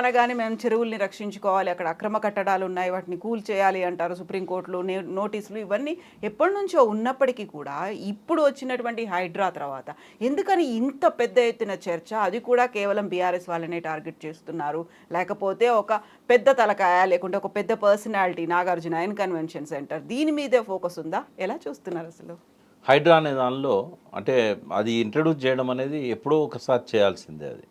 అనగానే మేము చెరువుల్ని రక్షించుకోవాలి అక్కడ అక్రమ కట్టడాలు ఉన్నాయి వాటిని కూల్ చేయాలి అంటారు సుప్రీంకోర్టులో నోటీసులు ఇవన్నీ ఎప్పటి నుంచో ఉన్నప్పటికీ కూడా ఇప్పుడు వచ్చినటువంటి హైడ్రా తర్వాత ఎందుకని ఇంత పెద్ద ఎత్తున చర్చ? అది కూడా కేవలం బీఆర్ఎస్ వాళ్ళనే టార్గెట్ చేస్తున్నారు. లేకపోతే ఒక పెద్ద తలకాయ లేకుంటే ఒక పెద్ద personality Nagarjuna N convention centre దీని మీదే ఫోకస్ ఉందా? ఎలా చూస్తున్నారు అసలు? హైడ్రా అనే దానిలో అంటే అది ఇంట్రడ్యూస్ చేయడం అనేది ఎప్పుడో ఒకసారి చేయాల్సిందే అది.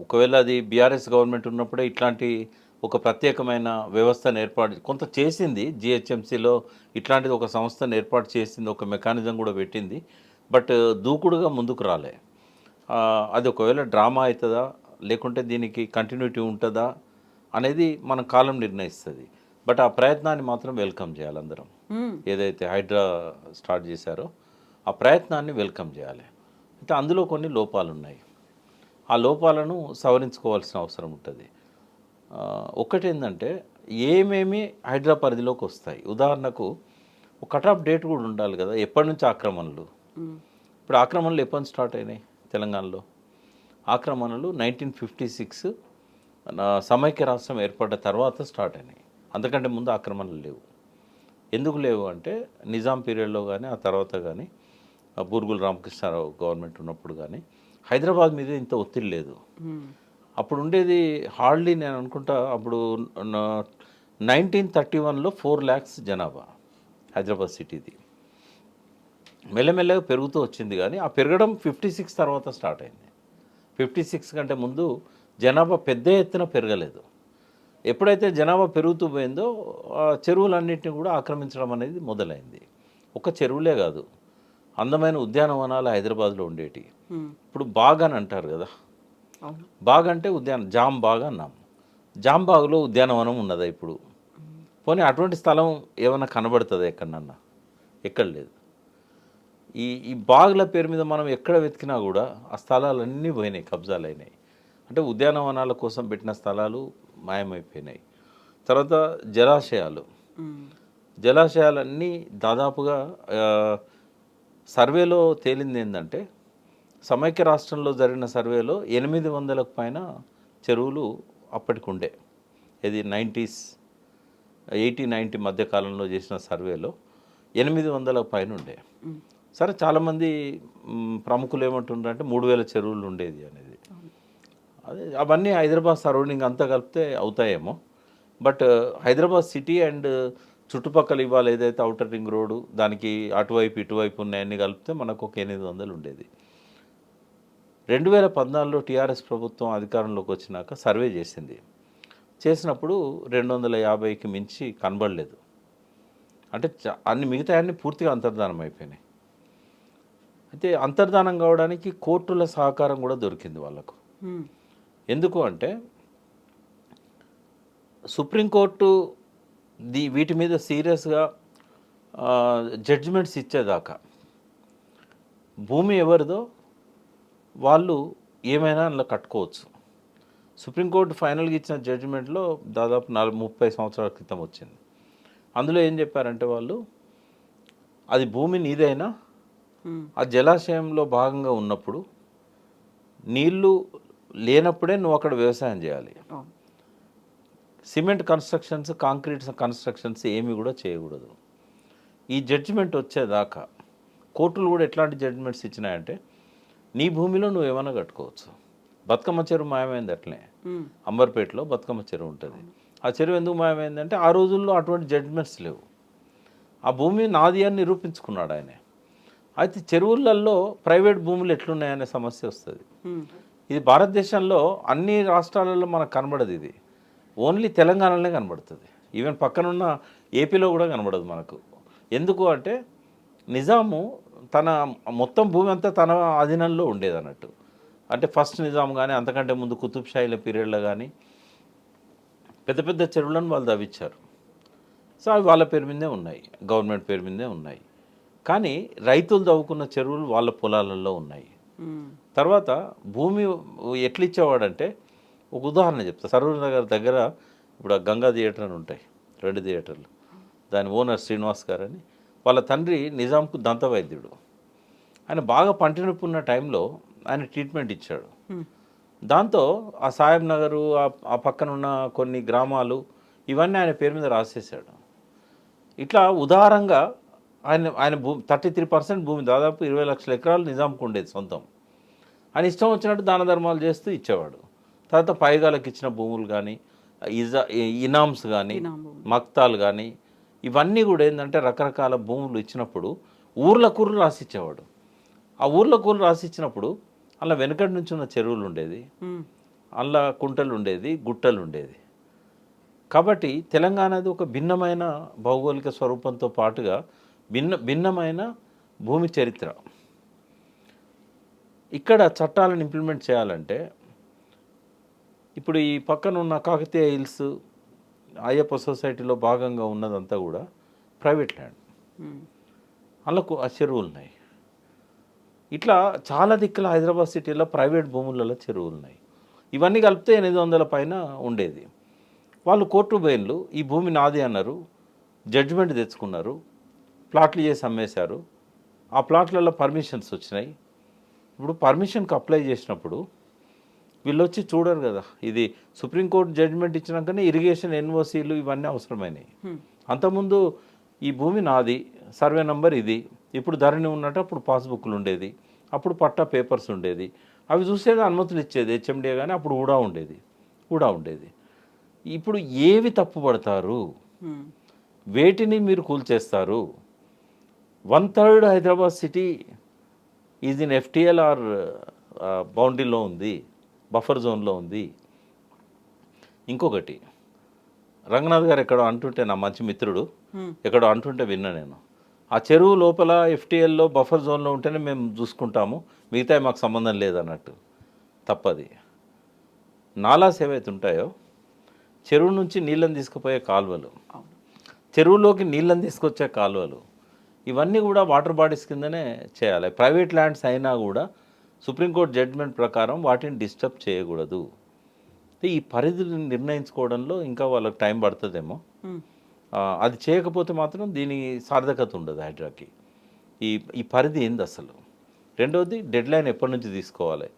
ఒకవేళ అది బీఆర్ఎస్ గవర్నమెంట్ ఉన్నప్పుడే ఇట్లాంటి ఒక ప్రత్యేకమైన వ్యవస్థను ఏర్పాటు కొంత చేసింది జిహెచ్ఎంసీలో ఇట్లాంటిది ఒక సంస్థను ఏర్పాటు చేసింది ఒక మెకానిజం కూడా పెట్టింది. బట్ దూకుడుగా ముందుకు రాలే. అది ఒకవేళ డ్రామా అవుతుందా? లేకుంటే దీనికి కంటిన్యూటీ ఉంటుందా? అనేది మన కాలం నిర్ణయిస్తుంది. బట్ ఆ ప్రయత్నాన్ని మాత్రం వెల్కమ్ చేయాలి అందరం. హ్మ్. ఏదైతే హైడ్రా స్టార్ట్ చేశారో ఆ ప్రయత్నాన్ని వెల్కమ్ చేయాలి. అయితే అందులో కొన్ని లోపాలు ఉన్నాయి ఆ లోపాలను సవరించుకోవాల్సిన అవసరం ఉంటుంది. ఆ, ఒకటి ఏంటంటే ఏమేమి హైడ్రా పరిధిలోకి వస్తాయి? ఉదాహరణకు ఒక కట్ ఆఫ్ డేట్ కూడా ఉండాలి కదా ఎప్పటి నుంచి ఆక్రమణలు. ఇప్పుడు ఆక్రమణలు ఎప్పటి నుంచి స్టార్ట్ అయినాయి తెలంగాణలో? ఆక్రమణలు నైన్టీన్ ఫిఫ్టీ సిక్స్ సమైక్య రాష్ట్రం ఏర్పడ్డ తర్వాత స్టార్ట్ అయినాయి. అంతకంటే ముందు ఆక్రమణలు లేవు. ఎందుకు లేవు అంటే నిజాం పీరియడ్లో కానీ ఆ తర్వాత కానీ బూర్గుల రామకృష్ణారావు గవర్నమెంట్ ఉన్నప్పుడు కానీ హైదరాబాద్ మీద ఇంత ఒత్తిడి లేదు. అప్పుడు ఉండేది హార్డ్లీ నేను అనుకుంటా అప్పుడు నైన్టీన్ థర్టీ వన్లో ఫోర్ ల్యాక్స్ జనాభా హైదరాబాద్ సిటీది. మెల్లమెల్లగా పెరుగుతూ వచ్చింది కానీ ఆ పెరగడం ఫిఫ్టీ సిక్స్ తర్వాత స్టార్ట్ అయింది. ఫిఫ్టీ సిక్స్ కంటే ముందు జనాభా పెద్ద ఎత్తున పెరగలేదు. ఎప్పుడైతే జనాభా పెరుగుతూ పోయిందో ఆ చెరువులన్నింటినీ కూడా ఆక్రమించడం అనేది మొదలైంది. ఒక చెరువులే కాదు అందమైన ఉద్యానవనాలు హైదరాబాద్లో ఉండేటి. హ్మ్. ఇప్పుడు బాగ్ అని అంటారు కదా. బాగ్ అంటే ఉద్యానం జామ్ బాగ్ అన్నాం. జామ్ బాగ్లో ఉద్యానవనం ఉన్నదా ఇప్పుడు? పోనీ అటువంటి స్థలం ఏమైనా కనబడుతుందా ఎక్కడన్నా? ఎక్కడ లేదు. ఈ ఈ బాగుల పేరు మీద మనం ఎక్కడ వెతికినా కూడా ఆ స్థలాలన్నీ పోయినాయి కబ్జాలు అయినాయి. అంటే ఉద్యానవనాల కోసం పెట్టిన స్థలాలు మాయమైపోయినాయి. తర్వాత జలాశయాలు. జలాశయాలన్నీ దాదాపుగా సర్వేలో తేలింది ఏంటంటే సమైక్య రాష్ట్రంలో జరిగిన సర్వేలో ఎనిమిది వందలకు పైన చెరువులు అప్పటికి ఉండే ఇది నైంటీస్ ఎయిటీ నైంటీ మధ్య కాలంలో చేసిన సర్వేలో ఎనిమిది వందల పైన ఉండే. సరే చాలామంది ప్రముఖులు ఏమంటుండ్రంటే మూడు వేల చెరువులు ఉండేది అనేది. అదే అవన్నీ హైదరాబాద్ సరౌండింగ్ అంతా కలిపితే అవుతాయేమో. బట్ హైదరాబాద్ సిటీ అండ్ చుట్టుపక్కల ఇవాళ ఏదైతే అవుటర్ రింగ్ రోడ్డు దానికి అటువైపు ఇటువైపు ఉన్నాయన్నీ కలిపితే మనకు ఒక ఎనిమిది వందలు ఉండేది. రెండు వేల పద్నాలుగులో టీఆర్ఎస్ ప్రభుత్వం అధికారంలోకి వచ్చినాక సర్వే చేసింది. చేసినప్పుడు రెండు వందల యాభైకి మించి కనబడలేదు. అంటే అన్ని మిగతా అన్ని పూర్తిగా అంతర్ధానం అయిపోయినాయి. అయితే అంతర్ధానం కావడానికి కోర్టుల సహకారం కూడా దొరికింది వాళ్ళకు. ఎందుకు అంటే సుప్రీంకోర్టు ది వీటి మీద సీరియస్గా జడ్జిమెంట్స్ ఇచ్చేదాకా. భూమి ఎవరిదో వాళ్ళు ఏమైనా అందులో కట్టుకోవచ్చు. సుప్రీంకోర్టు ఫైనల్గా ఇచ్చిన జడ్జిమెంట్లో దాదాపు నాలుగు ముప్పై సంవత్సరాల క్రితం వచ్చింది. అందులో ఏం చెప్పారంటే వాళ్ళు అది భూమి నీదైనా. ఆ జలాశయంలో భాగంగా ఉన్నప్పుడు నీళ్ళు లేనప్పుడే నువ్వు అక్కడ వ్యవసాయం చేయాలి. సిమెంట్ కన్స్ట్రక్షన్స్ కాంక్రీట్ కన్స్ట్రక్షన్స్ ఏమి కూడా చేయకూడదు. ఈ జడ్జిమెంట్ వచ్చేదాకా కోర్టులు కూడా ఎట్లాంటి జడ్జిమెంట్స్ ఇచ్చినాయంటే నీ భూమిలో నువ్వు ఏమైనా కట్టుకోవచ్చు. బతుకమ్మ చెరువు మాయమైంది అట్లే. అంబర్పేటలో బతుకమ్మ చెరువు ఉంటుంది. ఆ చెరువు ఎందుకు మాయమైందంటే ఆ రోజుల్లో అటువంటి జడ్జిమెంట్స్ లేవు. ఆ భూమి నాది అని నిరూపించుకున్నాడు ఆయన. అయితే చెరువులలో ప్రైవేట్ భూములు ఎట్లున్నాయనే సమస్య వస్తుంది. ఇది భారతదేశంలో అన్ని రాష్ట్రాలలో మనకు కనబడదు ఇది. ఓన్లీ తెలంగాణలోనే కనబడుతుంది. ఈవెన్ పక్కనున్న ఏపీలో కూడా కనబడదు మనకు. ఎందుకు అంటే నిజాము తన మొత్తం భూమి అంతా తన అధీనంలో ఉండేది అన్నట్టు అంటే ఫస్ట్ నిజాం కానీ అంతకంటే ముందు కుతుబ్ షాయిల పీరియడ్లో కానీ పెద్ద పెద్ద చెరువులను వాళ్ళు తవ్వించారు సో అవి వాళ్ళ పేరు మీదే ఉన్నాయి గవర్నమెంట్ పేరు మీదే ఉన్నాయి. కానీ రైతులు తవ్వుకున్న చెరువులు వాళ్ళ పొలాలలో ఉన్నాయి. తర్వాత భూమి ఎట్లా ఇచ్చేవాడంటే ఒక ఉదాహరణ చెప్తా. సరూర్ నగర్ దగ్గర ఇప్పుడు ఆ గంగా థియేటర్ అని ఉంటాయి రెండు థియేటర్లు. దాని ఓనర్ శ్రీనివాస్ గారు అని వాళ్ళ తండ్రి నిజాంకు దంత వైద్యుడు ఆయన బాగా పంటి నొప్పి ఉన్న టైంలో ఆయన ట్రీట్మెంట్ ఇచ్చాడు. దాంతో ఆ సాహెబ్ నగరు ఆ- ఆ పక్కన ఉన్న కొన్ని గ్రామాలు ఇవన్నీ ఆయన పేరు మీద రాసేసాడు ఇట్లా ఉదారంగా ఆయన ఆయన భూమి థర్టీ త్రీ పర్సెంట్ భూమి దాదాపు ఇరవై లక్షల ఎకరాలు నిజాంకు ఉండేది సొంతం. ఆయన ఇష్టం వచ్చినట్టు దాన ధర్మాలు చేస్తూ ఇచ్చేవాడు. తర్వాత పైగాలకు ఇచ్చిన భూములు కానీ ఇజా ఇనామ్స్ కానీ. మక్తాలు కానీ ఇవన్నీ కూడా ఏంటంటే రకరకాల భూములు ఇచ్చినప్పుడు ఊర్ల కూరలు రాసిచ్చేవాడు. ఆ ఊర్ల కూరలు రాసిచ్చినప్పుడు అలా వెనకటి నుంచి ఉన్న చెరువులు ఉండేది. అల్లా కుంటలు ఉండేది గుట్టలు ఉండేది. కాబట్టి తెలంగాణది ఒక భిన్నమైన భౌగోళిక స్వరూపంతో పాటుగా భిన్న భిన్నమైన భూమి చరిత్ర. ఇక్కడ చట్టాలను ఇంప్లిమెంట్ చేయాలంటే ఇప్పుడు ఈ పక్కన ఉన్న కాకతీయ హిల్స్ అయ్యప్ప సొసైటీలో భాగంగా ఉన్నదంతా కూడా ప్రైవేట్ ల్యాండ్. ఉమ్, అందులో ఆ చెరువులు ఉన్నాయి ఇట్లా చాలా దిక్కుల హైదరాబాద్ సిటీలో ప్రైవేట్ భూములలో చెరువులు ఉన్నాయి ఇవన్నీ కలిపితే ఎనిమిది వందల పైన ఉండేది. వాళ్ళు కోర్టు బెయిన్లు ఈ భూమి నాది అన్నారు. జడ్జిమెంట్ తెచ్చుకున్నారు. ప్లాట్లు చేసి అమ్మేశారు. ఆ ప్లాట్లలో పర్మిషన్స్ వచ్చినాయి. ఇప్పుడు పర్మిషన్కి అప్లై చేసినప్పుడు వీళ్ళు వచ్చి చూడరు కదా. ఇది సుప్రీంకోర్టు జడ్జిమెంట్ ఇచ్చినాకనే ఇరిగేషన్ ఎన్ఓసీలు ఇవన్నీ అవసరమైనవి అంతకుముందు ఈ భూమి నాది సర్వే నంబర్ ఇది. ఇప్పుడు ధరణి ఉన్నట్టు అప్పుడు పాస్బుక్లు ఉండేది. అప్పుడు పట్టా పేపర్స్ ఉండేది. అవి చూసేది అనుమతులు ఇచ్చేది హెచ్ఎండిఏ కానీ అప్పుడు కూడా ఉండేది. కూడా ఉండేది. ఇప్పుడు ఏవి తప్పు పడతారు ఉమ్, వేటిని మీరు కూల్చేస్తారు? One third Hyderabad city is in FTL R బౌండరీలో ఉంది. బఫర్ జోన్లో ఉంది. ఇంకొకటి రంగనాథ్ గారు ఎక్కడో అంటుంటే నా మంచి మిత్రుడు ఎక్కడో అంటుంటే విన్నా నేను. ఆ చెరువు లోపల ఎఫ్టిఎల్లో బఫర్ జోన్లో ఉంటేనే మేము చూసుకుంటాము మిగతా మాకు సంబంధం లేదన్నట్టు. తప్పది. నాలాస్ ఏవైతే ఉంటాయో చెరువు నుంచి నీళ్ళని తీసుకుపోయే కాలువలు. చెరువులోకి నీళ్ళని తీసుకొచ్చే కాలువలు. ఇవన్నీ కూడా వాటర్ బాడీస్ కిందనే చేయాలి. ప్రైవేట్ ల్యాండ్స్ అయినా కూడా సుప్రీంకోర్టు జడ్జిమెంట్ ప్రకారం వాటిని డిస్టర్బ్ చేయకూడదు. ఈ పరిధిని నిర్ణయించుకోవడంలో ఇంకా వాళ్ళకి టైం పడుతుందేమో. అది చేయకపోతే మాత్రం దీని సార్థకత ఉండదు హైడ్రాకి. ఈ ఈ పరిధి ఏంది అసలు? రెండవది డెడ్ లైన్ ఎప్పటి నుంచి తీసుకోవాలి?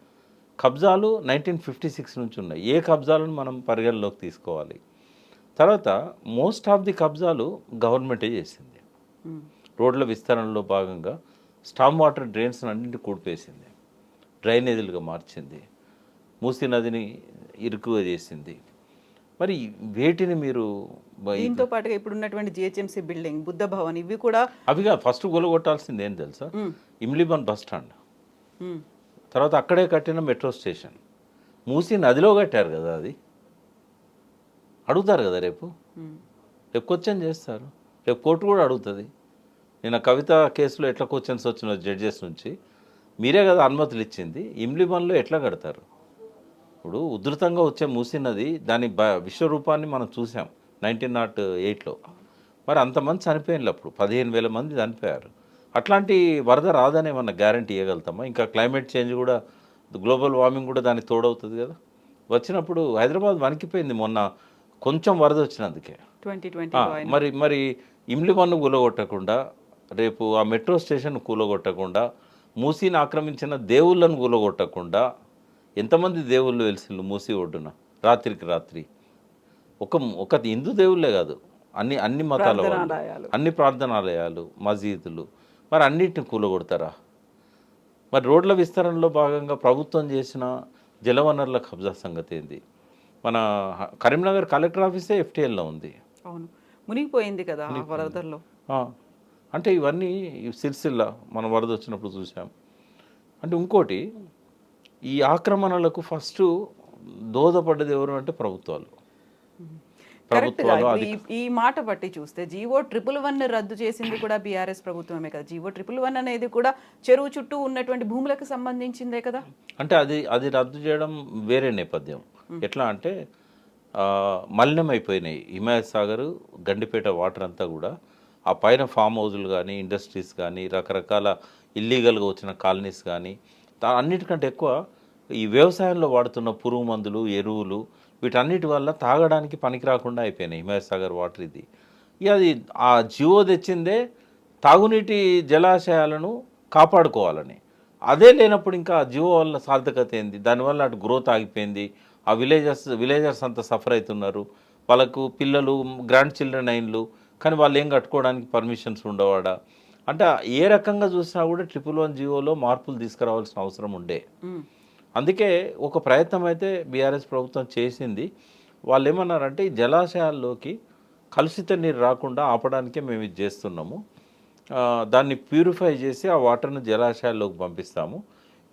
కబ్జాలు నైన్టీన్ ఫిఫ్టీ సిక్స్ నుంచి ఉన్నాయి. ఏ కబ్జాలను మనం పరిగణలోకి తీసుకోవాలి? తర్వాత మోస్ట్ ఆఫ్ ది కబ్జాలు గవర్నమెంటే చేసింది. రోడ్ల విస్తరణలో భాగంగా స్టామ్ వాటర్ డ్రైన్స్ అన్నింటి కూడిపేసింది. డ్రైనేజీలుగా మార్చింది. మూసీ నదిని ఇరుకుగా చేసింది. మరి వేటిని మీరు దీంతో పాటుగా ఇప్పుడు ఉన్నటువంటి జిహెచ్ఎంసీ బిల్డింగ్ బుద్ధ భవన్ ఇవి కూడా అవిగా ఫస్ట్ గొలగొట్టాల్సింది ఏం తెలుసా? Imlibun bus stand. తర్వాత అక్కడే కట్టిన మెట్రో స్టేషన్. మూసి నదిలో కట్టారు కదా అది? అడుగుతారు కదా రేపు? రేపు క్వశ్చన్ చేస్తారు. రేపు కోర్టు కూడా అడుగుతుంది. నిన్న కవిత కేసులో ఎట్లా క్వశ్చన్స్ వచ్చిన జడ్జెస్ నుంచి. మీరే కదా అనుమతులు ఇచ్చింది ఇమ్లిబన్లో ఎట్లా కడతారు? ఇప్పుడు ఉధృతంగా వచ్చే మూసినది దాని బ విశ్వరూపాన్ని మనం చూసాం నైన్టీన్ నాట్ ఎయిట్లో. మరి అంతమంది చనిపోయిన అప్పుడు. పదిహేను వేల మంది చనిపోయారు. అట్లాంటి వరద రాదని ఏమన్నా గ్యారంటీ ఇవ్వగలుగుతామా ఇంకా క్లైమేట్ చేంజ్ కూడా గ్లోబల్ వార్మింగ్ కూడా దానికి తోడవుతుంది కదా. వచ్చినప్పుడు హైదరాబాద్ వణికిపోయింది మొన్న. కొంచెం వరద వచ్చినందుకే. మరి మరి ఇమ్లిబన్ను కూలగొట్టకుండా రేపు ఆ మెట్రో స్టేషన్ కూలగొట్టకుండా మూసీని ఆక్రమించిన దేవుళ్ళను కూలగొట్టకుండా ఎంతమంది దేవుళ్ళు వెలిసిళ్ళు మూసీ ఒడ్డున? రాత్రికి రాత్రి. ఒక ఒక హిందూ దేవుళ్ళే కాదు. అన్ని అన్ని మతాల వాళ్ళు. అన్ని ప్రార్థనాలయాలు మసీదులు. మరి అన్నిటిని కూలగొడతారా? మరి రోడ్ల విస్తరణలో భాగంగా ప్రభుత్వం చేసిన జలవనరుల కబ్జా సంగతి ఏంది? మన కరీంనగర్ కలెక్టర్ ఆఫీసే ఎఫ్టీఎల్లో ఉంది. అవును. మునిగిపోయింది కదా వరదల్లో. అంటే ఇవన్నీ సిరిసిల్ల మనం వరద వచ్చినప్పుడు చూసాం. అంటే ఇంకోటి ఈ ఆక్రమణలకు ఫస్ట్ దోహదపడ్డది ఎవరు అంటే ప్రభుత్వాలు. ఈ- మాట బట్టి చూస్తే జీవో ట్రిపుల్ వన్ రద్దు చేసింది కూడా బీఆర్ఎస్ ప్రభుత్వమే కదా. జీవో ట్రిపుల్ వన్ అనేది కూడా చెరువు చుట్టూ ఉన్నటువంటి భూములకు సంబంధించిందే కదా. అంటే అది అది రద్దు చేయడం వేరే నేపథ్యం. ఎట్లా అంటే ఆ, మలినం అయిపోయినాయి హిమాయత్ సాగర్ గండిపేట వాటర్ అంతా కూడా ఆ పైన ఫామ్ హౌజులు కానీ ఇండస్ట్రీస్ కానీ రకరకాల ఇల్లీగల్గా వచ్చిన కాలనీస్ కానీ దా- అన్నిటికంటే ఎక్కువ ఈ వ్యవసాయంలో వాడుతున్న పురుగు మందులు ఎరువులు వీటన్నిటి వల్ల తాగడానికి పనికి రాకుండా అయిపోయినాయి. హిమాయత్ సాగర్ వాటర్ ఇది. ఇక అది ఆ జియో తెచ్చిందే తాగునీటి జలాశయాలను కాపాడుకోవాలని. అదే లేనప్పుడు ఇంకా జియో వల్ల సార్థకత ఏంది? దానివల్ల అటు గ్రోత్ ఆగిపోయింది. ఆ విలేజర్స్ విలేజర్స్ అంతా సఫర్ అవుతున్నారు. వాళ్ళకు పిల్లలు గ్రాండ్ చిల్డ్రన్ అయిన్లు కానీ వాళ్ళు ఏం కట్టుకోవడానికి పర్మిషన్స్ ఉండవాడా? అంటే ఏ రకంగా చూసినా కూడా ట్రిపుల్ వన్ జియోలో మార్పులు తీసుకురావాల్సిన అవసరం ఉండే. అందుకే ఒక ప్రయత్నం అయితే బీఆర్ఎస్ ప్రభుత్వం చేసింది. వాళ్ళు ఏమన్నారంటే ఈ జలాశయాల్లోకి కలుషిత నీరు రాకుండా ఆపడానికే మేము ఇది చేస్తున్నాము. దాన్ని ప్యూరిఫై చేసి ఆ వాటర్ను జలాశయాల్లోకి పంపిస్తాము.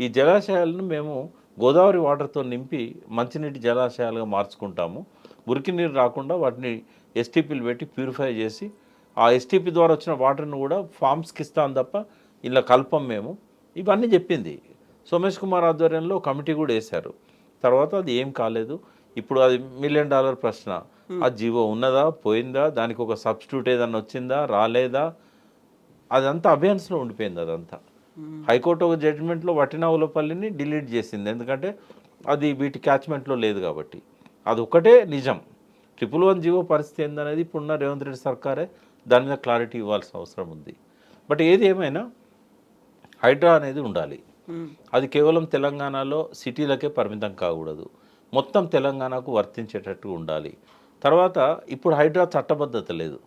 ఈ జలాశయాలను మేము గోదావరి వాటర్తో నింపి మంచినీటి జలాశయాలుగా మార్చుకుంటాము. మురికి నీరు రాకుండా వాటిని ఎస్టీపీలు పెట్టి ప్యూరిఫై చేసి ఆ ఎస్టీపీ ద్వారా వచ్చిన వాటర్ను కూడా ఫామ్స్కి ఇస్తాం తప్ప ఇలా కల్పం మేము. ఇవన్నీ చెప్పింది. సోమేష్ కుమార్ ఆధ్వర్యంలో కమిటీ కూడా వేశారు. తర్వాత అది ఏం కాలేదు. ఇప్పుడు అది మిలియన్ డాలర్ ప్రశ్న. ఆ జీవో ఉన్నదా? పోయిందా? దానికి ఒక సబ్స్టిట్యూట్ ఏదన్నా వచ్చిందా? రాలేదా? అదంతా అభ్యాన్స్లో ఉండిపోయింది అదంతా. హైకోర్టు ఒక జడ్జిమెంట్లో వటినావులపల్లిని డిలీట్ చేసింది. ఎందుకంటే అది వీటి క్యాచ్మెంట్లో లేదు కాబట్టి. అది ఒకటే నిజం. ట్రిపుల్ వన్ జీవో పరిస్థితి ఏందనేది ఇప్పుడున్న రేవంత్ రెడ్డి సర్కారే దాని మీద క్లారిటీ ఇవ్వాల్సిన అవసరం ఉంది. బట్ ఏది ఏమైనా హైడ్రా అనేది ఉండాలి. అది కేవలం తెలంగాణలో సిటీలకే పరిమితం కాకూడదు. మొత్తం తెలంగాణకు వర్తించేటట్టు ఉండాలి. తర్వాత ఇప్పుడు హైడ్రా చట్టబద్ధత లేదు.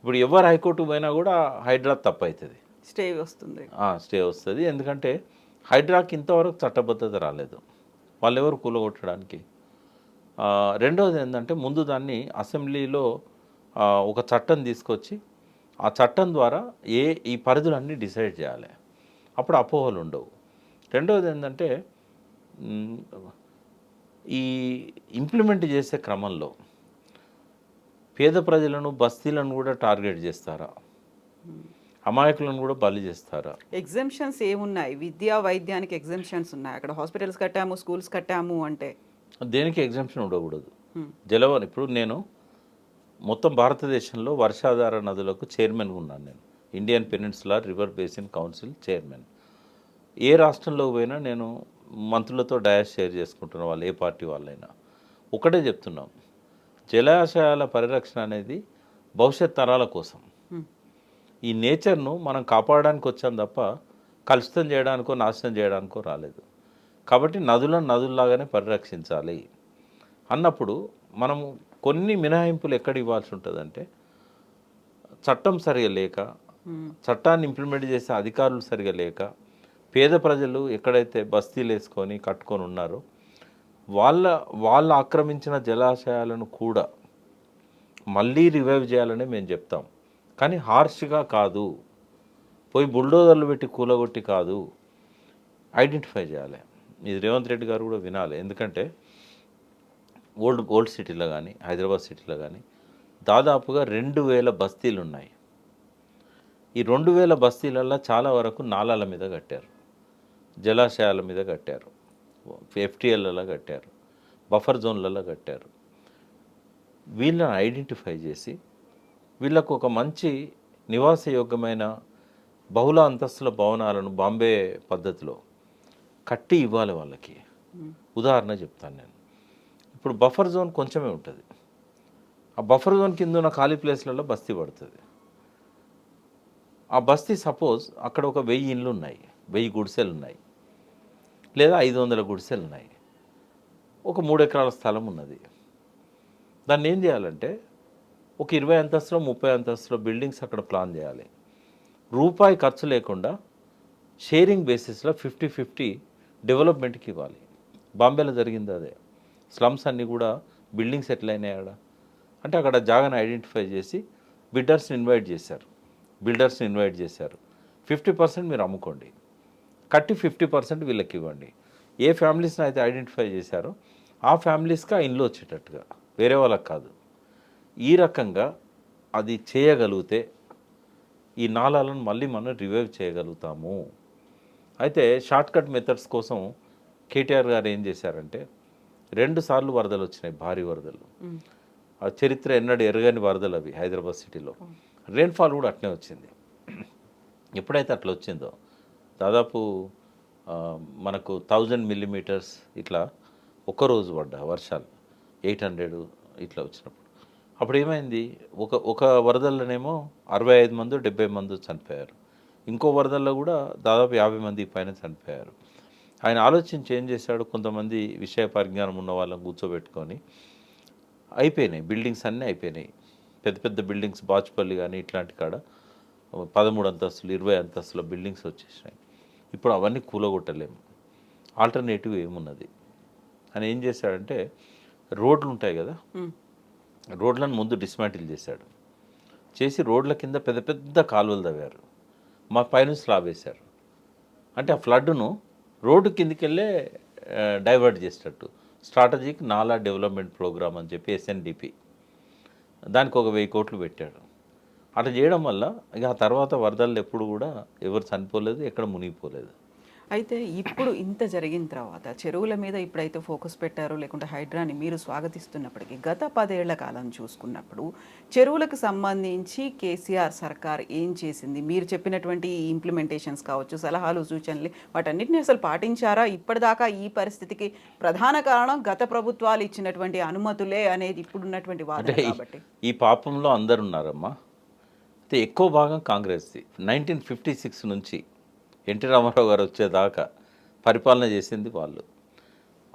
ఇప్పుడు ఎవరు హైకోర్టు పోయినా కూడా హైడ్రా తప్పు అవుతుంది స్టే వస్తుంది. స్టే వస్తుంది. ఎందుకంటే హైడ్రాకి ఇంతవరకు చట్టబద్ధత రాలేదు. వాళ్ళు ఎవరు కూలగొట్టడానికి? రెండవది ఏంటంటే ముందు దాన్ని అసెంబ్లీలో ఒక చట్టం తీసుకొచ్చి ఆ చట్టం ద్వారా ఏ ఈ పరిధులన్నీ డిసైడ్ చేయాలి. అప్పుడు అపోహలు ఉండవు. రెండవది ఏంటంటే ఈ ఇంప్లిమెంట్ చేసే క్రమంలో పేద ప్రజలను బస్తీలను కూడా టార్గెట్ చేస్తారా? అమాయకులను కూడా బలి చేస్తారా? ఎగ్జామ్షన్స్ ఏమున్నాయి? విద్యా వైద్యానికి ఎగ్జామ్షన్స్ ఉన్నాయి. అక్కడ హాస్పిటల్స్ కట్టాము స్కూల్స్ కట్టాము అంటే. దేనికి ఎగ్జామ్షన్ ఉండకూడదు. జలవన్ ఇప్పుడు నేను మొత్తం భారతదేశంలో వర్షాధార నదులకు చైర్మన్గా ఉన్నాను నేను. Indian peninsula river basin council chairman. ఏ రాష్ట్రంలో పోయినా నేను మంత్రులతో డయాస్ షేర్ చేసుకుంటున్న వాళ్ళు ఏ పార్టీ వాళ్ళైనా. ఒకటే చెప్తున్నాం. జలాశయాల పరిరక్షణ అనేది భవిష్యత్ తరాల కోసం. ఈ నేచర్ను మనం కాపాడడానికి వచ్చాం తప్ప కలుషితం చేయడానికో నాశనం చేయడానికో రాలేదు. కాబట్టి నదులను నదుల్లాగానే పరిరక్షించాలి. అన్నప్పుడు మనము కొన్ని మినహాయింపులు ఎక్కడ ఇవ్వాల్సి ఉంటుందంటే చట్టం సరిగా లేక చట్టాన్ని ఇంప్లిమెంట్ చేసే అధికారులు సరిగా లేక పేద ప్రజలు ఎక్కడైతే బస్తీలు వేసుకొని కట్టుకొని ఉన్నారో వాళ్ళ వాళ్ళ ఆక్రమించిన జలాశయాలను కూడా మళ్ళీ రివైవ్ చేయాలని మేము చెప్తాం. కానీ హార్ష్గా కాదు. పోయి బుల్డోజర్లు పెట్టి కూలగొట్టి కాదు. ఐడెంటిఫై చేయాలి. ఇది రేవంత్ రెడ్డి గారు కూడా వినాలి. ఎందుకంటే ఓల్డ్ ఓల్డ్ సిటీలో కానీ హైదరాబాద్ సిటీలో కానీ దాదాపుగా రెండు వేల బస్తీలు ఉన్నాయి. ఈ రెండు వేల బస్తీలల్లో చాలా వరకు నాలాల మీద కట్టారు. జలాశయాల మీద కట్టారు. ఎఫ్టీఎల్లలో కట్టారు. బఫర్ జోన్లలో కట్టారు. వీళ్ళని ఐడెంటిఫై చేసి వీళ్ళకు ఒక మంచి నివాసయోగ్యమైన బహుళ అంతస్తుల భవనాలను బాంబే పద్ధతిలో కట్టి ఇవ్వాలి వాళ్ళకి. ఉదాహరణ చెప్తాను నేను. ఇప్పుడు బఫర్ జోన్ కొంచెమే ఉంటుంది. ఆ బఫర్ జోన్ కింద ఉన్న ఖాళీ ప్లేస్లలో బస్తీ పడుతుంది. ఆ బస్తీ సపోజ్ అక్కడ ఒక వెయ్యి ఇండ్లు ఉన్నాయి. వెయ్యి గుడిసెలు ఉన్నాయి. లేదా ఐదు వందల గుడిసెలు ఉన్నాయి. ఒక మూడు ఎకరాల స్థలం ఉన్నది. దాన్ని ఏం చేయాలంటే ఒక ఇరవై అంతస్తులో ముప్పై అంతస్తులో బిల్డింగ్స్ అక్కడ ప్లాన్ చేయాలి. రూపాయి ఖర్చు లేకుండా షేరింగ్ బేసిస్లో ఫిఫ్టీ ఫిఫ్టీ డెవలప్మెంట్కి ఇవ్వాలి. బాంబేలో జరిగింది అదే. స్లమ్స్ అన్నీ కూడా బిల్డింగ్స్ సెటిల్ ఆడ. అంటే అక్కడ జాగాను ఐడెంటిఫై చేసి బిడ్డర్స్ని ఇన్వైట్ చేశారు. బిల్డర్స్ని ఇన్వైట్ చేశారు. ఫిఫ్టీ పర్సెంట్ మీరు అమ్ముకోండి. కట్టి ఫిఫ్టీ పర్సెంట్ వీళ్ళకి ఇవ్వండి. ఏ ఫ్యామిలీస్ని అయితే ఐడెంటిఫై చేశారో ఆ ఫ్యామిలీస్కి ఆ ఇండ్లు వచ్చేటట్టుగా. వేరే వాళ్ళకి కాదు. ఈ రకంగా అది చేయగలిగితే ఈ నాళాలను మళ్ళీ మనం రివైవ్ చేయగలుగుతాము. అయితే షార్ట్ కట్ మెథడ్స్ కోసం కేటీఆర్ గారు ఏం చేశారంటే రెండు సార్లు వరదలు వచ్చినాయి భారీ వరదలు. ఆ చరిత్ర ఎన్నడూ ఎరగని వరదలు అవి హైదరాబాద్ సిటీలో. రెయిన్ఫాల్ కూడా అట్నే వచ్చింది. ఎప్పుడైతే అట్లా వచ్చిందో దాదాపు మనకు థౌజండ్ మిల్లీమీటర్స్ ఇట్లా ఒక రోజు పడ్డ వర్షాలు. ఎయిట్ హండ్రెడ్ ఇట్లా వచ్చినప్పుడు. అప్పుడు ఏమైంది? ఒక ఒక వరదల్లోనేమో అరవై ఐదు మంది డెబ్బై మంది చనిపోయారు. ఇంకో వరదల్లో కూడా దాదాపు యాభై మంది పైన చనిపోయారు. ఆయన ఆలోచించి ఏం చేశాడు? కొంతమంది విషయ పరిజ్ఞానం ఉన్న వాళ్ళని కూర్చోబెట్టుకొని అయిపోయినాయి. బిల్డింగ్స్ అన్నీ అయిపోయినాయి. పెద్ద పెద్ద బిల్డింగ్స్ బాచుపల్లి కానీ ఇట్లాంటి కాడ పదమూడు అంతస్తులు ఇరవై అంతస్తుల బిల్డింగ్స్ వచ్చేసినాయి. ఇప్పుడు అవన్నీ కూలగొట్టలేము. ఆల్టర్నేటివ్ ఏమున్నది? అని ఏం చేశాడంటే రోడ్లు ఉంటాయి కదా. రోడ్లను ముందు డిస్మాంటిల్ చేశాడు. చేసి రోడ్ల కింద పెద్ద పెద్ద కాలువలు తవ్వారు. మా పైన స్లాబ్ వేశారు అంటే ఆ ఫ్లడ్ను రోడ్డు కిందికి వెళ్ళే డైవర్ట్ చేసేటట్టు. స్ట్రాటజిక్ నాలా డెవలప్మెంట్ ప్రోగ్రామ్ అని చెప్పి ఎస్ఎన్డిపి. దానికి ఒక వెయ్యి కోట్లు పెట్టాడు. అట్లా చేయడం వల్ల ఇక ఆ తర్వాత వరదలు ఎప్పుడు కూడా ఎవరు చనిపోలేదు ఎక్కడ మునిగిపోలేదు. అయితే ఇప్పుడు ఇంత జరిగిన తర్వాత చెరువుల మీద ఇప్పుడైతే ఫోకస్ పెట్టారో లేకుంటే హైడ్రాని మీరు స్వాగతిస్తున్నప్పటికీ గత పదేళ్ళ కాలం చూసుకున్నప్పుడు చెరువులకు సంబంధించి కేసీఆర్ సర్కార్ ఏం చేసింది? మీరు చెప్పినటువంటి ఇంప్లిమెంటేషన్స్ కావచ్చు సలహాలు సూచనలు వాటన్నిటిని అసలు పాటించారా? ఇప్పటిదాకా ఈ పరిస్థితికి ప్రధాన కారణం గత ప్రభుత్వాలు ఇచ్చినటువంటి అనుమతులే అనేది ఇప్పుడున్నటువంటి వాదన కాబట్టి. ఈ పాపంలో అందరు ఉన్నారమ్మా అయితే ఎక్కువ భాగం కాంగ్రెస్ది. నైన్టీన్ ఫిఫ్టీ సిక్స్ నుంచి ఎన్టీ రామారావు గారు వచ్చేదాకా పరిపాలన చేసింది వాళ్ళు.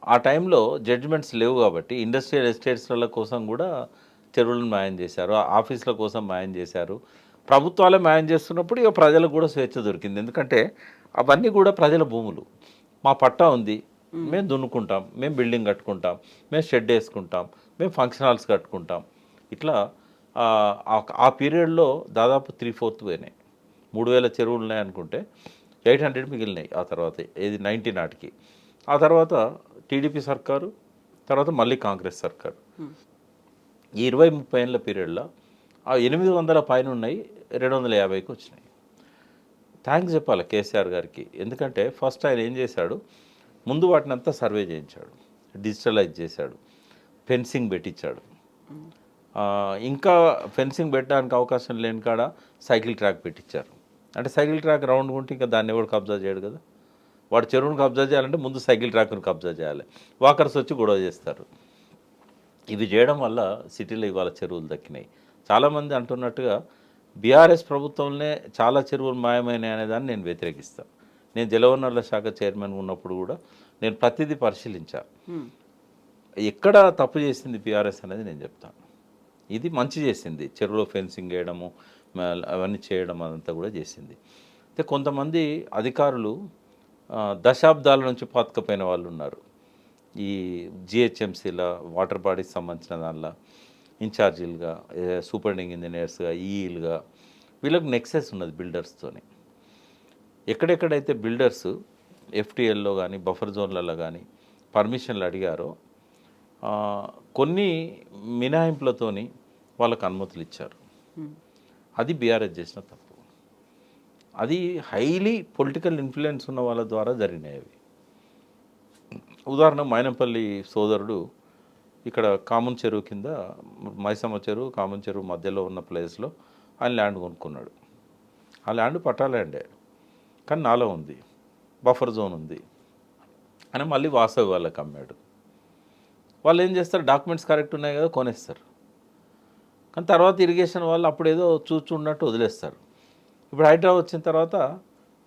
ఆ టైంలో జడ్జిమెంట్స్ లేవు కాబట్టి ఇండస్ట్రియల్ ఎస్టేట్స్ల కోసం కూడా చెరువులను మాయం చేశారు ఆఫీసుల కోసం మాయం చేశారు. ప్రభుత్వాలే మాయం చేస్తున్నప్పుడు ఇక ప్రజలకు కూడా స్వేచ్ఛ దొరికింది. ఎందుకంటే అవన్నీ కూడా ప్రజల భూములు. మా పట్టా ఉంది మేము. దున్నుకుంటాం మేము బిల్డింగ్ కట్టుకుంటాం మేము షెడ్ వేసుకుంటాం మేము ఫంక్షన్ హాల్స్ కట్టుకుంటాం. ఇట్లా ఆ, పీరియడ్లో దాదాపు త్రీ ఫోర్త్ పోయినాయి. మూడు వేల చెరువులు ఉన్నాయి అనుకుంటే ఎయిట్ హండ్రెడ్ మిగిలినాయి ఆ తర్వాత ఏది నైంటీ నాటికి. ఆ తర్వాత టీడీపీ సర్కారు తర్వాత మళ్ళీ కాంగ్రెస్ సర్కారు. ఈ ఇరవై ముప్పై ఏళ్ళ పీరియడ్లో ఆ ఎనిమిది వందల పైన ఉన్నాయి రెండు వందల యాభైకి వచ్చినాయి. థ్యాంక్స్ చెప్పాలి కేసీఆర్ గారికి. ఎందుకంటే ఫస్ట్ ఆయన ఏం చేశాడు? ముందు వాటిని అంతా సర్వే చేయించాడు. డిజిటలైజ్ చేశాడు. ఫెన్సింగ్ పెట్టించాడు. ఇంకా ఫెన్సింగ్ పెట్టడానికి అవకాశం లేని కాడ సైకిల్ ట్రాక్ పెట్టించారు. అంటే సైకిల్ ట్రాక్ రౌండ్ ఉంటే ఇంకా దాన్ని ఎవడు కబ్జా చేయడు కదా. వాడు చెరువును కబ్జా చేయాలంటే ముందు సైకిల్ ట్రాక్ను కబ్జా చేయాలి. వాకర్స్ వచ్చి గొడవ చేస్తారు. ఇవి చేయడం వల్ల సిటీలో ఇవాళ చెరువులు దక్కినాయి. చాలామంది అంటున్నట్టుగా బీఆర్ఎస్ ప్రభుత్వంలో చాలా చెరువులు మాయమైనాయి అనేదాన్ని నేను వ్యతిరేకిస్తాను నేను జలవనరుల శాఖ చైర్మన్ ఉన్నప్పుడు కూడా నేను ప్రతిదీ పరిశీలించా. ఎక్కడ తప్పు చేసింది బీఆర్ఎస్ అనేది నేను చెప్తాను. ఇది మంచి చేసింది. చెరువులో ఫెన్సింగ్ వేయడము అవన్నీ చేయడం అదంతా కూడా చేసింది. అయితే కొంతమంది అధికారులు దశాబ్దాల నుంచి పాతకపోయిన వాళ్ళు ఉన్నారు. ఈ జిహెచ్ఎంసీల వాటర్ బాడీకి సంబంధించిన దానిలో ఇన్ఛార్జీలుగా సూపరింటెండింగ్ ఇంజనీర్స్గా ఈఈలుగా వీళ్ళకి నెక్సెస్ ఉన్నది బిల్డర్స్తోని. ఎక్కడెక్కడైతే బిల్డర్స్ ఎఫ్టీఎల్లో కానీ బఫర్ జోన్లలో కానీ పర్మిషన్లు అడిగారో కొన్ని మినహాయింపులతోని వాళ్ళకు అనుమతులు ఇచ్చారు. అది బీఆర్ఎస్ చేసిన తప్పు. అది హైలీ పొలిటికల్ ఇన్ఫ్లుయెన్స్ ఉన్న వాళ్ళ ద్వారా జరిగినాయి అవి. ఉదాహరణ మైనంపల్లి సోదరుడు ఇక్కడ కామన్ చెరువు కింద మైసమ్మ చెరువు కామన్ చెరువు మధ్యలో ఉన్న ప్లేస్లో ఆయన ల్యాండ్ కొనుక్కున్నాడు. ఆ ల్యాండ్ పట్టా ల్యాండే కానీ నాలో ఉంది. బఫర్ జోన్ ఉంది. అని మళ్ళీ వాసవి వాళ్ళకి అమ్మాడు. వాళ్ళు ఏం చేస్తారు? డాక్యుమెంట్స్ కరెక్ట్ ఉన్నాయి కదా కొనేస్తారు. కానీ తర్వాత ఇరిగేషన్ వాళ్ళు అప్పుడు ఏదో చూచు ఉన్నట్టు వదిలేస్తారు. ఇప్పుడు హైదరాబాద్ వచ్చిన తర్వాత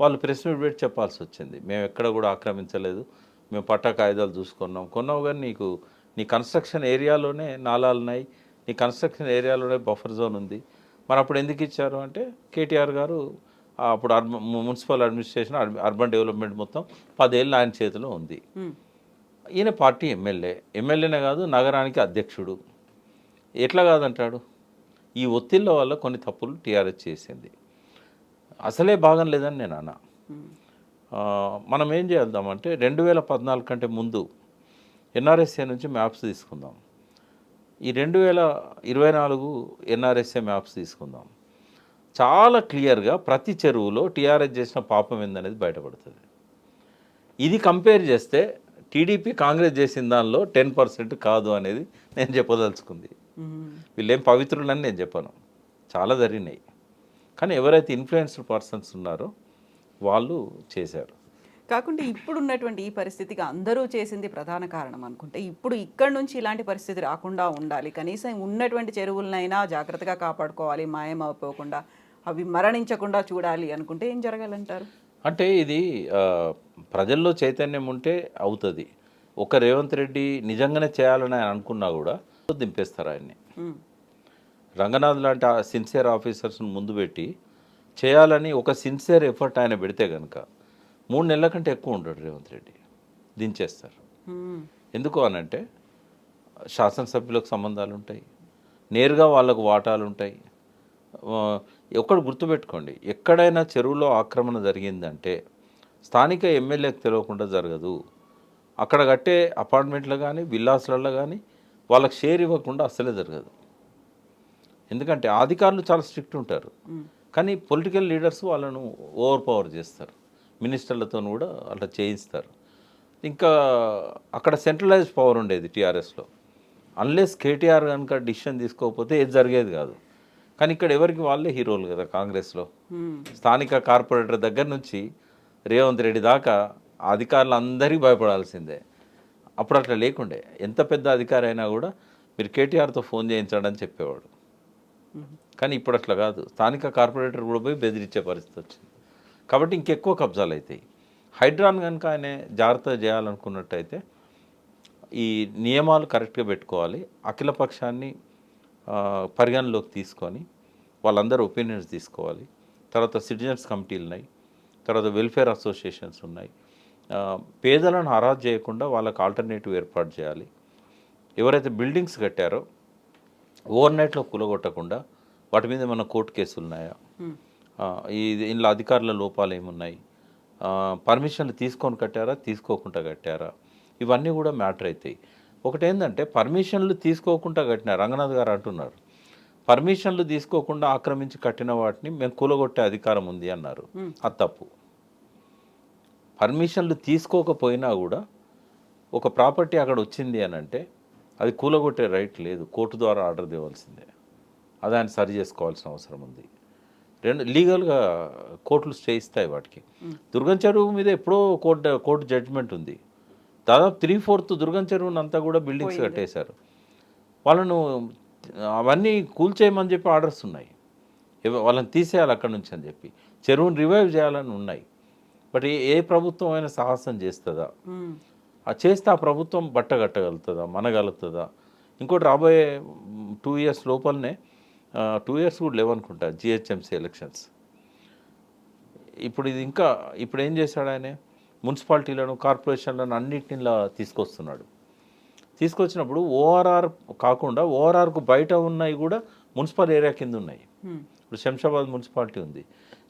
వాళ్ళు ప్రెస్ మీట్ పెట్టి చెప్పాల్సి వచ్చింది. మేము ఎక్కడ కూడా ఆక్రమించలేదు. మేము పట్టా కాగితాలు చూసుకున్నాం. కొన్నావు కానీ నీకు నీ కన్స్ట్రక్షన్ ఏరియాలోనే నాలాలు ఉన్నాయి. నీ కన్స్ట్రక్షన్ ఏరియాలోనే బఫర్ జోన్ ఉంది. మరి అప్పుడు ఎందుకు ఇచ్చారు అంటే కేటీఆర్ గారు అప్పుడు అర్బన్ మున్సిపల్ అడ్మినిస్ట్రేషన్ అర్బ- అర్బన్ డెవలప్మెంట్ మొత్తం పదేళ్ళు ఆయన చేతిలో ఉంది. ఈయన పార్టీ ఎమ్మెల్యే. ఎమ్మెల్యేనే కాదు నగరానికి అధ్యక్షుడు. ఎట్లా కాదంటాడు? ఈ ఒత్తిళ్ళ వల్ల కొన్ని తప్పులు టీఆర్ఎస్ చేసింది. అసలే భాగం లేదని నేను అన్నా. మనం ఏం చేద్దామంటే రెండు వేల పద్నాలుగు కంటే ముందు ఎన్ఆర్ఎస్ఏ నుంచి మ్యాప్స్ తీసుకుందాం. ఈ రెండు వేల ఇరవై నాలుగు ఎన్ఆర్ఎస్ఏ మ్యాప్స్ తీసుకుందాం. చాలా క్లియర్గా ప్రతి చెరువులో టీఆర్ఎస్ చేసిన పాపం ఏందనేది బయటపడుతుంది. ఇది కంపేర్ చేస్తే టీడీపీ కాంగ్రెస్ చేసిన దానిలో టెన్ పర్సెంట్ కాదు అనేది నేను చెప్పదలుచుకుంది. వీళ్ళేం పవిత్రులని నేను చెప్పను. చాలా జరిగినాయి. కానీ ఎవరైతే ఇన్ఫ్లుయెన్స్డ్ పర్సన్స్ ఉన్నారో వాళ్ళు చేశారు. కాకుండా ఇప్పుడు ఉన్నటువంటి ఈ పరిస్థితికి అందరూ చేసింది ప్రధాన కారణం అనుకుంటే ఇప్పుడు ఇక్కడ నుంచి ఇలాంటి పరిస్థితి రాకుండా ఉండాలి. కనీసం ఉన్నటువంటి చెరువులనైనా జాగ్రత్తగా కాపాడుకోవాలి మాయం అయిపోకుండా అవి మరణించకుండా చూడాలి అనుకుంటే ఏం జరగాలంటారు? అంటే ఇది ప్రజల్లో చైతన్యం ఉంటే అవుతుంది. ఒక రేవంత్ రెడ్డి నిజంగానే చేయాలని ఆయన అనుకున్నా కూడా దింపేస్తారు ఆయన్ని. రంగనాథ్ లాంటి ఆ సిన్సియర్ ఆఫీసర్స్ని ముందు పెట్టి చేయాలని ఒక సిన్సియర్ ఎఫర్ట్ ఆయన పెడితే కనుక మూడు నెలల కంటే ఎక్కువ ఉండడు రేవంత్ రెడ్డి. దించేస్తారు. ఎందుకు అనంటే శాసనసభ్యులకు సంబంధాలు ఉంటాయి నేరుగా వాళ్ళకు వాటాలు ఉంటాయి ఒక్కడు గుర్తుపెట్టుకోండి ఎక్కడైనా చెరువులో ఆక్రమణ జరిగిందంటే స్థానిక ఎమ్మెల్యేకి తెలియకుండా జరగదు. అక్కడ కట్టే అపార్ట్మెంట్లో కానీ విల్లాస్లలో కానీ వాళ్ళకి షేర్ ఇవ్వకుండా అస్సలే జరగదు. ఎందుకంటే అధికారులు చాలా స్ట్రిక్ట్ ఉంటారు. కానీ పొలిటికల్ లీడర్స్ వాళ్ళను ఓవర్ పవర్ చేస్తారు. మినిస్టర్లతో కూడా అట్లా చేయిస్తారు. ఇంకా అక్కడ సెంట్రలైజ్డ్ పవర్ ఉండేది టీఆర్ఎస్లో. అన్లెస్ కేటీఆర్ కనుక డిసిషన్ తీసుకోకపోతే ఏది జరిగేది కాదు. కానీ ఇక్కడ ఎవరికి వాళ్ళే హీరోలు కదా కాంగ్రెస్లో. స్థానిక కార్పొరేటర్ దగ్గర నుంచి రేవంత్ రెడ్డి దాకా అధికారులు అందరికీ భయపడాల్సిందే. అప్పుడు అట్లా లేకుండే. ఎంత పెద్ద అధికారి అయినా కూడా మీరు కేటీఆర్తో ఫోన్ చేయించండి అని చెప్పేవాడు. కానీ ఇప్పుడు అట్లా కాదు. స్థానిక కార్పొరేటర్ కూడా పోయి బెదిరించే పరిస్థితి వచ్చింది. కాబట్టి ఇంకెక్కువ కబ్జాలు అవుతాయి. హైడ్రాన్ కనుక ఆయన జాగ్రత్త చేయాలనుకున్నట్టయితే ఈ నియమాలు కరెక్ట్గా పెట్టుకోవాలి. అఖిల పక్షాన్ని పరిగణలోకి తీసుకొని వాళ్ళందరూ ఒపీనియన్స్ తీసుకోవాలి. తర్వాత సిటిజన్స్ కమిటీలు ఉన్నాయి తర్వాత వెల్ఫేర్ అసోసియేషన్స్ ఉన్నాయి. పేదలను హరాజ్ చేయకుండా వాళ్ళకి ఆల్టర్నేటివ్ ఏర్పాటు చేయాలి. ఎవరైతే బిల్డింగ్స్ కట్టారో ఓవర్ నైట్లో కూలగొట్టకుండా వాటి మీద ఏమైనా కోర్టు కేసులు ఉన్నాయా? ఈ ఇందులో అధికారుల లోపాలు ఏమున్నాయి? పర్మిషన్లు తీసుకొని కట్టారా తీసుకోకుండా కట్టారా? ఇవన్నీ కూడా మ్యాటర్ అవుతాయి. ఒకటి ఏంటంటే పర్మిషన్లు తీసుకోకుండా కట్టిన రంగనాథ్ గారు అంటున్నారు పర్మిషన్లు తీసుకోకుండా ఆక్రమించి కట్టిన వాటిని మేము కూలగొట్టే అధికారం ఉంది అన్నారు. అది తప్పు. పర్మిషన్లు తీసుకోకపోయినా కూడా ఒక ప్రాపర్టీ అక్కడ వచ్చింది అని అంటే అది కూలగొట్టే రైట్ లేదు. కోర్టు ద్వారా ఆర్డర్ తేవాల్సిందే. అది ఆయన సరి చేసుకోవాల్సిన అవసరం ఉంది. రెండు లీగల్గా కోర్టులు స్టే ఇస్తాయి వాటికి. దుర్గం చెరువు మీద ఎప్పుడో కోర్టు కోర్టు జడ్జిమెంట్ ఉంది. దాదాపు త్రీ ఫోర్త్ దుర్గం చెరువుని అంతా కూడా బిల్డింగ్స్ కట్టేశారు. వాళ్ళను అవన్నీ కూల్చేయమని చెప్పి ఆర్డర్స్ ఉన్నాయి. వాళ్ళని తీసేయాలి అక్కడ నుంచి అని చెప్పి. చెరువుని రివైవ్ చేయాలని ఉన్నాయి. బట్ ఏ- ప్రభుత్వం అయినా సాహసం చేస్తుందా? ఆ చేస్తే ఆ ప్రభుత్వం బట్టగట్టగలుగుతుందా మనగలుగుతుందా? ఇంకోటి రాబోయే టూ ఇయర్స్ లోపలనే టూ ఇయర్స్ కూడా లేవనుకుంటా జిహెచ్ఎంసీ ఎలక్షన్స్. ఇప్పుడు ఇది ఇంకా ఇప్పుడు ఏం చేశాడు ఆయన? మున్సిపాలిటీలను కార్పొరేషన్లను అన్నిటినిలా తీసుకొస్తున్నాడు. తీసుకొచ్చినప్పుడు ఓఆర్ఆర్ కాకుండా ఓఆర్ఆర్కు బయట ఉన్నాయి కూడా మున్సిపల్ ఏరియా కింద ఉన్నాయి. ఇప్పుడు శంషాబాద్ మున్సిపాలిటీ ఉంది.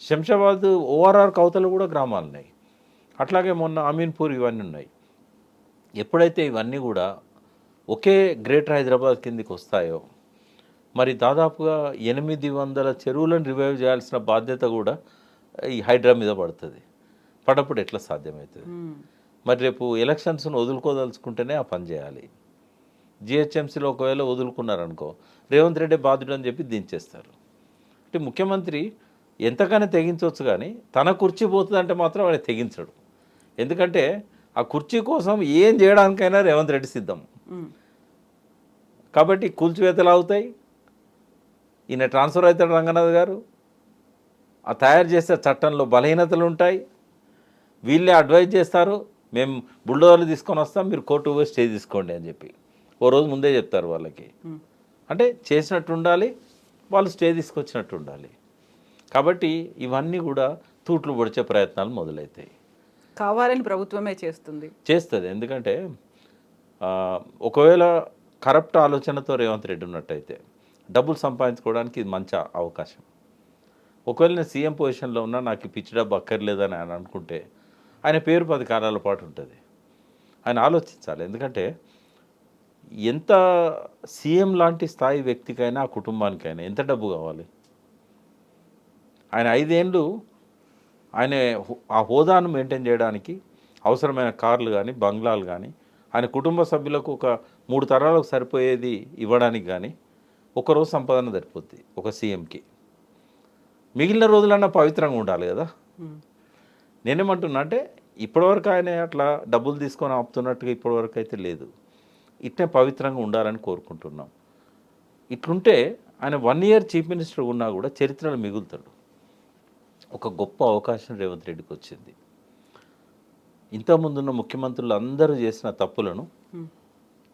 శంషాబాద్ ఓఆర్ఆర్ కవతల కూడా గ్రామాలు ఉన్నాయి అట్లాగే మొన్న అమీన్పూర్ ఇవన్నీ ఉన్నాయి. ఎప్పుడైతే ఇవన్నీ కూడా ఒకే గ్రేటర్ హైదరాబాద్ కిందికి వస్తాయో మరి దాదాపుగా ఎనిమిది వందల చెరువులను రివైవ్ చేయాల్సిన బాధ్యత కూడా ఈ హైడ్రా మీద పడుతుంది. పడప్పుడు ఎట్లా సాధ్యమవుతుంది మరి రేపు ఎలక్షన్స్ను వదులుకోదలుచుకుంటేనే ఆ పని చేయాలి. జిహెచ్ఎంసీలో ఒకవేళ వదులుకున్నారనుకో రేవంత్ రెడ్డి బాధ్యుడు అని చెప్పి దించేస్తారు. అంటే ముఖ్యమంత్రి ఎంతగానే తెగించవచ్చు కానీ తన కుర్చీ పోతుందంటే మాత్రం ఆయన తెగించడు. ఎందుకంటే ఆ కుర్చీ కోసం ఏం చేయడానికైనా రేవంత్ రెడ్డి సిద్ధం. కాబట్టి కూల్చివేతలు అవుతాయి. ఈయన ట్రాన్స్ఫర్ అవుతాడు రంగనాథ్ గారు. ఆ తయారు చేసే చట్టంలో బలహీనతలు ఉంటాయి. వీళ్ళే అడ్వైజ్ చేస్తారు. మేము బుల్డోజర్లు తీసుకొని వస్తాం. మీరు కోర్టు పోయి స్టే తీసుకోండి అని చెప్పి. ఓ రోజు ముందే చెప్తారు వాళ్ళకి. అంటే చేసినట్టు ఉండాలి. వాళ్ళు స్టే తీసుకొచ్చినట్టు ఉండాలి. కాబట్టి ఇవన్నీ కూడా తూట్లు పొడిచే ప్రయత్నాలు మొదలవుతాయి కావాలని ప్రభుత్వమే చేస్తుంది. చేస్తుంది. ఎందుకంటే ఒకవేళ కరప్ట్ ఆలోచనతో రేవంత్ రెడ్డి ఉన్నట్టయితే డబ్బులు సంపాదించుకోవడానికి ఇది మంచి అవకాశం. ఒకవేళ నేను సీఎం పొజిషన్లో ఉన్నా నాకు పిచ్చి డబ్బు అక్కర్లేదని ఆయన అనుకుంటే ఆయన పేరు పది కాలాల పాటు ఉంటుంది. ఆయన ఆలోచించాలి. ఎందుకంటే ఎంత సీఎం లాంటి స్థాయి వ్యక్తికైనా ఆ కుటుంబానికైనా ఎంత డబ్బు కావాలి? ఆయన ఐదేళ్ళు ఆయన ఆ హోదాను మెయింటైన్ చేయడానికి అవసరమైన కార్లు కానీ బంగ్లాలు కానీ ఆయన కుటుంబ సభ్యులకు ఒక మూడు తరాలకు సరిపోయేది ఇవ్వడానికి కానీ ఒకరోజు సంపాదన సరిపోద్ది ఒక సీఎంకి. మిగిలిన రోజులన్నా పవిత్రంగా ఉండాలి కదా. నేనేమంటున్నా అంటే ఇప్పటివరకు ఆయన అట్లా డబ్బులు తీసుకొని ఆపుతున్నట్టుగా ఇప్పటివరకు అయితే లేదు. ఇట్నే పవిత్రంగా ఉండాలని కోరుకుంటున్నాం. ఇట్లుంటే ఆయన వన్ ఇయర్ చీఫ్ మినిస్టర్ ఉన్నా కూడా చరిత్రలో మిగులుతాడు. ఒక గొప్ప అవకాశం రేవంత్ రెడ్డికి వచ్చింది. ఇంతకుముందున్న ముఖ్యమంత్రులు అందరూ చేసిన తప్పులను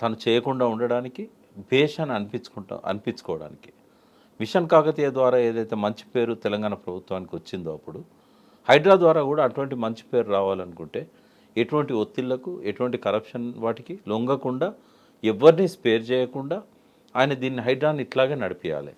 తను చేయకుండా ఉండడానికి భేష్ అని అనిపించుకుంటా అనిపించుకోవడానికి. మిషన్ కాకతీయ ద్వారా ఏదైతే మంచి పేరు తెలంగాణ ప్రభుత్వానికి వచ్చిందో అప్పుడు హైడ్రా ద్వారా కూడా అటువంటి మంచి పేరు రావాలనుకుంటే ఎటువంటి ఒత్తిళ్ళకు ఎటువంటి కరప్షన్ వాటికి లొంగకుండా ఎవరిని స్పేర్ చేయకుండా ఆయన దీన్ని హైడ్రాని ఇట్లాగే నడిపించాలి